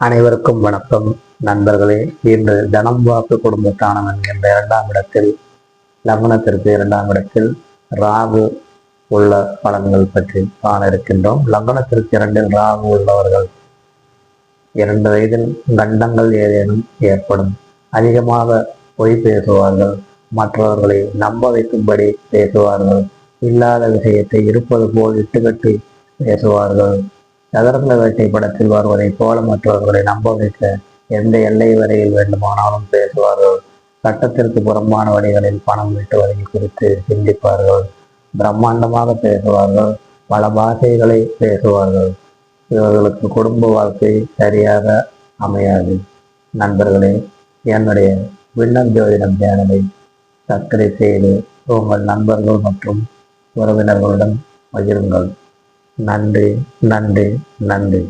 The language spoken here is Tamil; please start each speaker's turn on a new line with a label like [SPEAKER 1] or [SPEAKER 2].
[SPEAKER 1] அனைவருக்கும் வணக்கம். நண்பர்களே இன்று தனம் வாக்கு குடும்பத்தானம் என்கின்ற இரண்டாம் இடத்தில் லக்னத்திற்கு இரண்டாம் இடத்தில் ராகு உள்ள பலன்கள் பற்றி காண இருக்கின்றோம் லக்னத்திற்கு இரண்டில் ராகு உள்ளவர்கள் இரண்டு வயதில் கண்டங்கள் ஏதேனும் ஏற்படும். அதிகமாக பொய் பேசுவார்கள் மற்றவர்களை நம்ப வைக்கும்படி பேசுவார்கள் இல்லாத விஷயத்தை இருப்பது போல் இட்டுக்கட்டி பேசுவார்கள். சதுரங்க வேட்டை படத்தில் வருவதைப் போல மற்றவர்களை நம்ப வைக்க எந்த எல்லை வரையில் வேண்டுமானாலும் பேசுவார்கள். சட்டத்திற்கு புறம்பான வழிகளில் பணம் ஈட்டுவதை குறித்து சிந்திப்பார்கள். பிரம்மாண்டமாக பேசுவார்கள். பல பாஷைகளை பேசுவார்கள். இவர்களுக்கு குடும்ப வாழ்க்கை சரியாக அமையாது. நண்பர்களே என்னுடைய விண்ணம் ஜோதிடம் சேனலை சப்ஸ்கிரைப் செய்து உங்கள் நண்பர்கள் மற்றும் உறவினர்களுடன் பகிருங்கள். நன்றி நன்றி நன்றி.